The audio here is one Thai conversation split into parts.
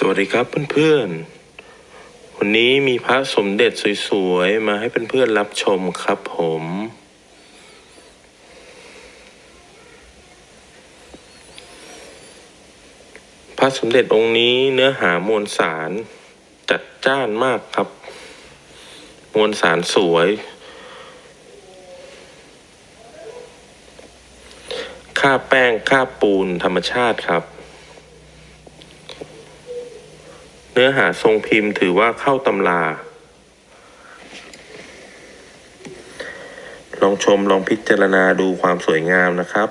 สวัสดีครับเพื่อนๆ วันนี้มีพระสมเด็จสวยๆ มาให้เพื่อนๆรับชมครับผม พระสมเด็จองค์นี้เนื้อหามวลสารจัดจ้านมากครับ มวลสารสวย ค่าแป้งค่าปูนธรรมชาติครับ เนื้อหาทรงพิมพ์ถือว่าเข้าตำรา ลองชมลองพิจารณาดูความสวยงามนะครับ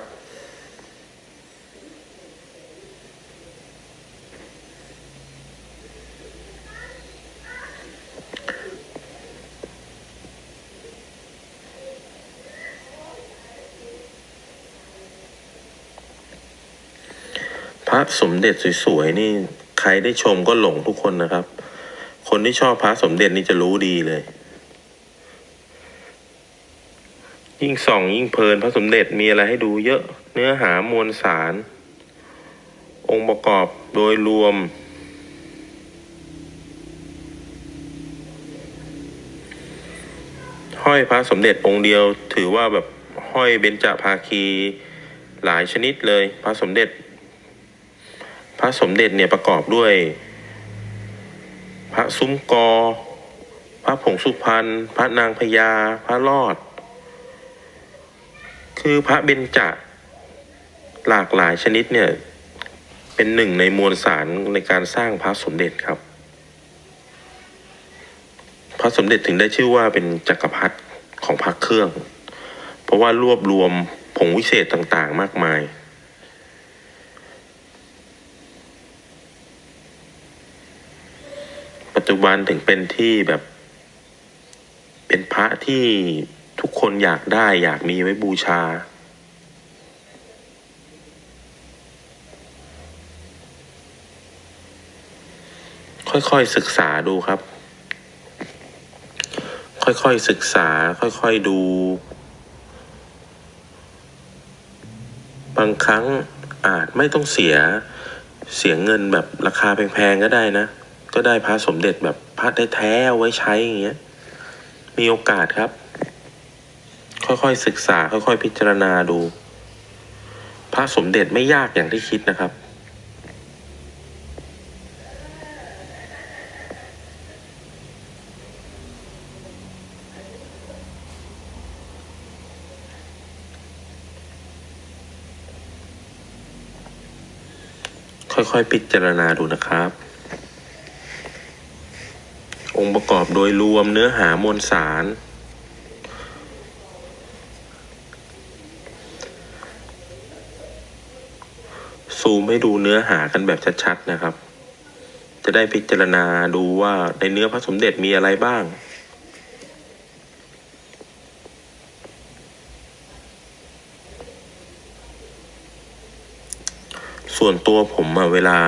พระสมเด็จสวยๆนี่ รได้ชมก็หลงทุกคนนะครับ คนที่ชอบพระสมเด็จนี่จะรู้ดีเลย ยิ่งส่องยิ่งเพลินพระสมเด็จมีอะไรให้ดูเยอะ เนื้อหามวลสาร องค์ประกอบโดยรวม ห้อยพระสมเด็จองค์เดียวถือว่าแบบห้อยเบญจภาคีหลายชนิดเลย พระสมเด็จ ระสมเด็จเนี่ยประกอบด้วย พระซุ้มกอ พระผงสุพรรณพระนางพญาพระรอด คือพระเบญจหลากหลายชนิดเนี่ยเป็นหนึ่งในมวลสารในการสร้างพระสมเด็จครับ พระสมเด็จถึงได้ชื่อว่าเป็นจักรพรรดิของพระเครื่อง เพราะว่ารวบรวมผงวิเศษต่างๆ มากมาย จจุบันถึงเป็นที่แบบ เป็นพระที่ทุกคนอยากได้ อยากมีไว้บูชา ค่อยๆศึกษาดูครับ ค่อยๆศึกษา ค่อยๆดู บางครั้งอาจไม่ต้องเสียเสียเงินแบบราคาแพงๆก็ได้นะ ก็ได้พระสมเด็จแบบพระแท้ๆเอาไว้ใช้อย่างเงี้ย มีโอกาสครับ ค่อยๆศึกษา ค่อยๆพิจารณาดู พระสมเด็จไม่ยากอย่างที่คิดนะครับ ค่อยๆพิจารณาดูนะครับ องค์ประกอบโดยรวมเนื้อหามวลสาร ซูมให้ดูเนื้อหากันแบบชัดๆนะครับ จะได้พิจารณาดูว่าในเนื้อพระสมเด็จมีอะไรบ้างส่วนตัวผมอะเวลา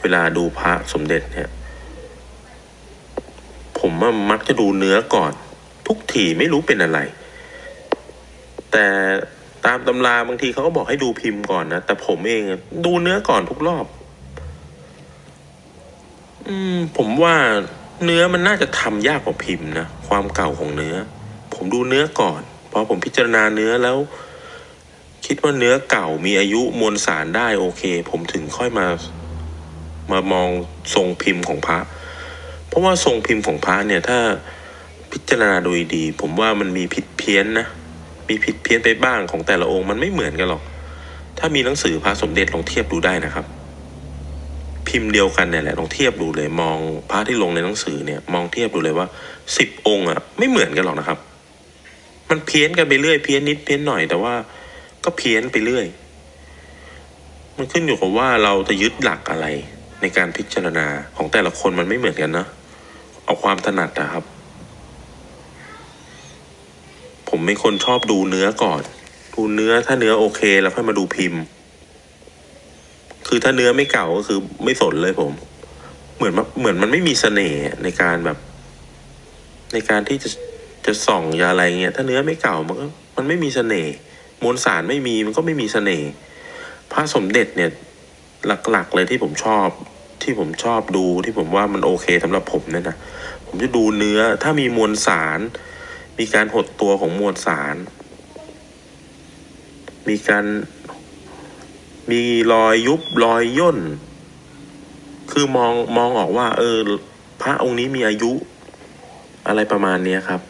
เวลาดูพระสมเด็จเนี่ย ผมอะมักจะดูเนื้อก่อน ทุกทีไม่รู้เป็นอะไร แต่ตามตำราบางทีเขาก็บอกให้ดูพิมพ์ก่อนนะ แต่ผมเองดูเนื้อก่อนทุกรอบ อืม ผมว่าเนื้อมันน่าจะทำยากกว่าพิมพ์นะ ความเก่าของเนื้อ ผมดูเนื้อก่อน พอผมพิจารณาเนื้อแล้ว คิดว่าเนื้อเก่ามีอายุมวลสารได้โอเค ผมถึงค่อยมามามองทรงพิมพ์ของพระ เพราะว่าทรงพิมพ์ของพระเนี่ยถ้าพิจารณาโดยดี ผมว่ามันมีผิดเพี้ยนนะมีผิดเพี้ยนไปบ้างของแต่ละองค์มันไม่เหมือนกันหรอก ถ้ามีหนังสือพระสมเด็จลองเทียบดูได้นะครับ พิมพ์เดียวกันเนี่ยแหละลองเทียบดูเลย มองพระที่ลงในหนังสือเนี่ย มองเทียบดูเลยว่าสิบองค์อะไม่เหมือนกันหรอกนะครับ มันเพี้ยนกันไปเรื่อยเพี้ยนนิดเพี้ยนหน่อยแต่ว่า ก็เพี้ยนไปเรื่อย มันขึ้นอยู่กับว่าเราจะยึดหลักอะไรในการพิจารณาของแต่ละคนมันไม่เหมือนกันนะ เอาความถนัดนะครับ ผมเป็นคนชอบดูเนื้อก่อน ดูเนื้อถ้าเนื้อโอเค แล้วค่อยมาดูพิมพ์ คือถ้าเนื้อไม่เก่าก็คือไม่สนเลยผม เหมือนมันเหมือนมันไม่มีเสน่ห์ในการแบบ ในการที่จะจะส่องยาอะไรเงี้ย ถ้าเนื้อไม่เก่ามันก็มันไม่มีเสน่ห์มวลสารไม่มีมันก็ไม่มีเสน่ห์พระสมเด็จเนี่ยหลักๆเลยที่ผมชอบ ที่ผมชอบดูที่ผมว่ามันโอเคสำหรับผมเนี่ยนะผมจะดูเนื้อถ้ามีมวลสาร มีการหดตัวของมวลสาร มีการมีรอยยุบรอยย่น คือมองมองออกว่า เออ พระองค์นี้มีอายุ อะไรประมาณเนี้ยครับ